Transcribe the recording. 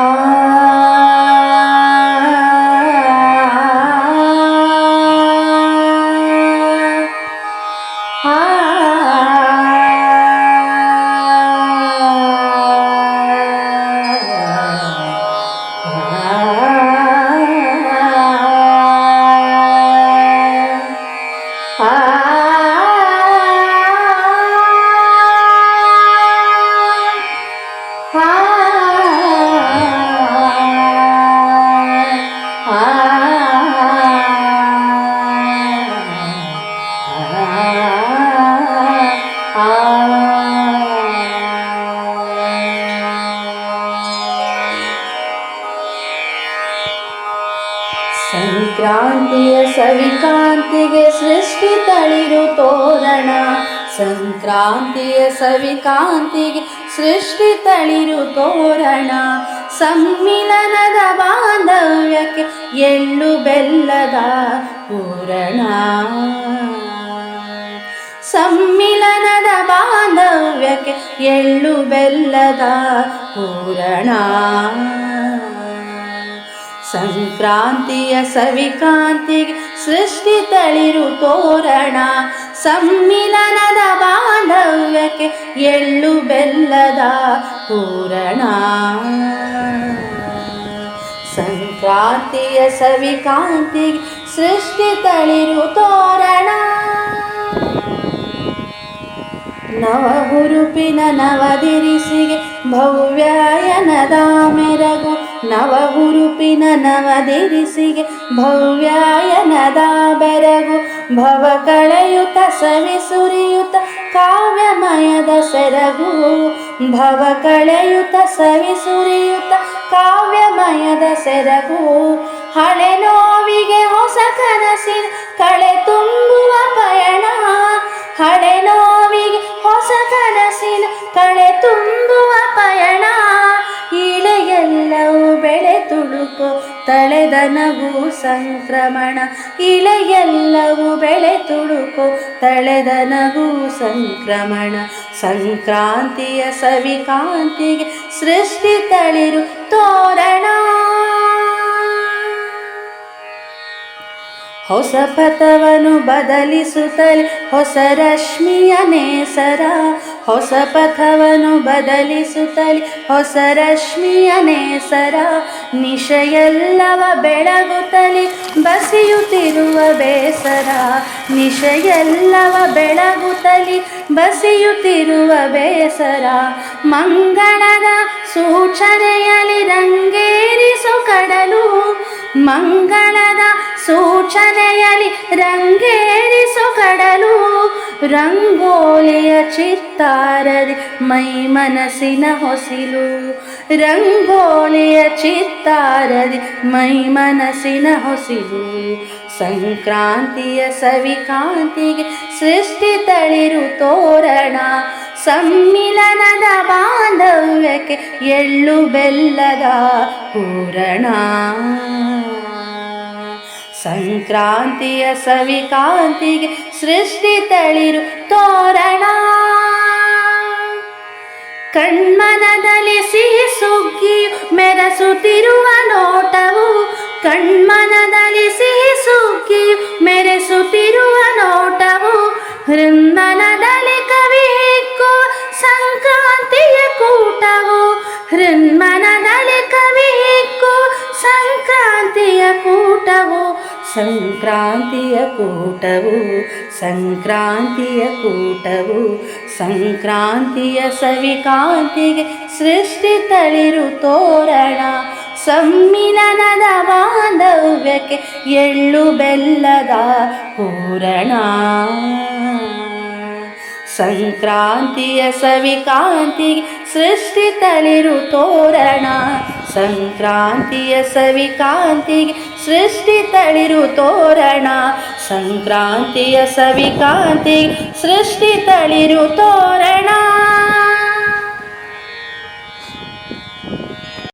Ah. ಸಂಕ್ರಾಂತಿಯ ಸವಿಕಾಂತಿಗೆ ಸೃಷ್ಟಿ ತಳಿರು ತೋರಣ. ಸಂಕ್ರಾಂತಿಯ ಸವಿಕಾಂತಿಗೆ ಸೃಷ್ಟಿ ತಳಿರು ತೋರಣ. ಸಮ್ಮಿಲನದ ಬಾಂಧವ್ಯಕ್ಕೆ ಎಳ್ಳು ಬೆಲ್ಲದ ಪೂರಣ ಸಮ್ಮಿಲನದ ಬಾಂಧವ್ಯಕ್ಕೆ ಎಳ್ಳು ಬೆಲ್ಲದ ಪೂರಣ ಸಂಕ್ರಾಂತಿಯ ಸವಿಕಾಂತಿಗೆ ಸೃಷ್ಟಿ ತಳಿರು ತೋರಣ. ಸಮ್ಮಿಲನದ ಬಾಂಧವ್ಯಕ್ಕೆ ಎಳ್ಳು ಬೆಲ್ಲದ ಪೂರಣ ಸಂಕ್ರಾಂತಿಯ ಸವಿಕಾಂತಿಗೆ ಸೃಷ್ಟಿ ತಳಿರು ತೋರಣ. ನವ ಹುರುಪಿನ ನವದಿರಿಸಿಗೆ ಭವ್ಯಾಯನದ ಮೆರಗು ನವ ಹುರುಪಿನ ನವದಿರಿಸಿಗೆ ಭವ್ಯಾಯನದ ಬೆರಗು ಭವ ಕಳೆಯುತ ಸವಿ ಸುರಿಯುತ ಕಾವ್ಯಮಯದ ಸೆರಗು. ಭವ ಕಳೆಯುತ ಸವಿ ಸುರಿಯುತ ಕಾವ್ಯಮಯದ ಸೆರಗು. ಹಳೆ ನೋವಿಗೆ ಹೊಸ ಕನಸಿನ ಕಳೆ ತುಂಬುವ ಪಯಣ. ಹಳೆ ನೋವಿಗೆ ಹೊಸ ಕನಸಿನ ಕಳೆ ತುಂಬುವ ತಳೆದ ಸಂಕ್ರಮಣ ಇಳೆಯೆಲ್ಲವೂ ಬೆಳೆ ತುಳುಕು. ತಳೆದನವು ಸಂಕ್ರಮಣ, ಸಂಕ್ರಾಂತಿಯ ಸವಿಕಾಂತಿಗೆ ಸೃಷ್ಟಿ ತಳಿರು ತೋರಣ. ಹೊಸ ಪಥವನ್ನು ಬದಲಿಸುತ್ತಲೇ ಹೊಸ ರಶ್ಮಿಯ ನೇಸರ ಹೊಸ ಪಥವನ್ನು ಬದಲಿಸುತ್ತಲಿ ಹೊಸ ರಶ್ಮಿಯ ನೇಸರ ನಿಶೆಯೆಲ್ಲವ ಬೆಳಗುತ್ತಲೇ ಬಸಿಯುತ್ತಿರುವ ಬೇಸರ ನಿಶೆಯೆಲ್ಲವ ಬೆಳಗುತ್ತಲೇ ಬಸಿಯುತ್ತಿರುವ ಬೇಸರ ಮಂಗಳದ ಸೂಚನೆಯಲ್ಲಿ ರಂಗೇರಿಸು ಕಡಲು ಮಂಗಳದ ಸೂಚನೆಯಲ್ಲಿ ರಂಗೇರಿಸು ಕಡಲು ರಂಗೋಲಿಯ ಚಿತ್ತಾರದಿ ಮೈ ಮನಸ್ಸಿನ ಹೊಸಿಲು. ರಂಗೋಲಿಯ ಚಿತ್ತಾರದಿ ಮೈ ಮನಸ್ಸಿನ ಹೊಸಿಲು. ಸಂಕ್ರಾಂತಿಯ ಸವಿಕಾಂತಿಗೆ ಸೃಷ್ಟಿ ತಳಿರು ತೋರಣ. ಸಮ್ಮಿಲನದ ಬಾಂಧವ್ಯಕ್ಕೆ ಎಳ್ಳು ಬೆಲ್ಲದ ಪೂರಣ ಸಂಕ್ರಾಂತಿಯ ಸವಿಕಾಂತಿಗೆ ಸೃಷ್ಟಿ ತಳಿರು ತೋರಣ. ಕಣ್ಮನದಲ್ಲಿ ಸಿಹಿ ಸುಗ್ಗಿಯು ಮೆರೆಸುತ್ತಿರುವ ನೋಟವು ಕಣ್ಮನದಲ್ಲಿ ಸಿಹಿ ಸುಗ್ಗಿಯು ಮೆರೆಸುತ್ತಿರುವ ನೋಟವು ಹೃನ್ಮನದಲ್ಲಿ ಸಂಕ್ರಾಂತಿಯ ಕೂಟವು ಸಂಕ್ರಾಂತಿಯ ಕೂಟವು ಸಂಕ್ರಾಂತಿಯ ಸವಿಕಾಂತಿಗೆ ಸೃಷ್ಟಿ ತಳಿರು ತೋರಣ. ಸಮ್ಮಿಲನದ ಬಾಂಧವ್ಯಕ್ಕೆ ಎಳ್ಳು ಬೆಲ್ಲದ ಪೂರಣ ಸಂಕ್ರಾಂತಿಯ ಸವಿಕಾಂತಿಗೆ ಸೃಷ್ಟಿ ತಳಿರು ತೋರಣ. ಸಂಕ್ರಾಂತಿಯ ಸವಿಕಾಂತಿಗೆ ಸೃಷ್ಟಿ ತಳಿರು ತೋರಣ. ಸಂಕ್ರಾಂತಿಯ ಸವಿಕಾಂತಿಗೆ ಸೃಷ್ಟಿ ತಳಿರು ತೋರಣ.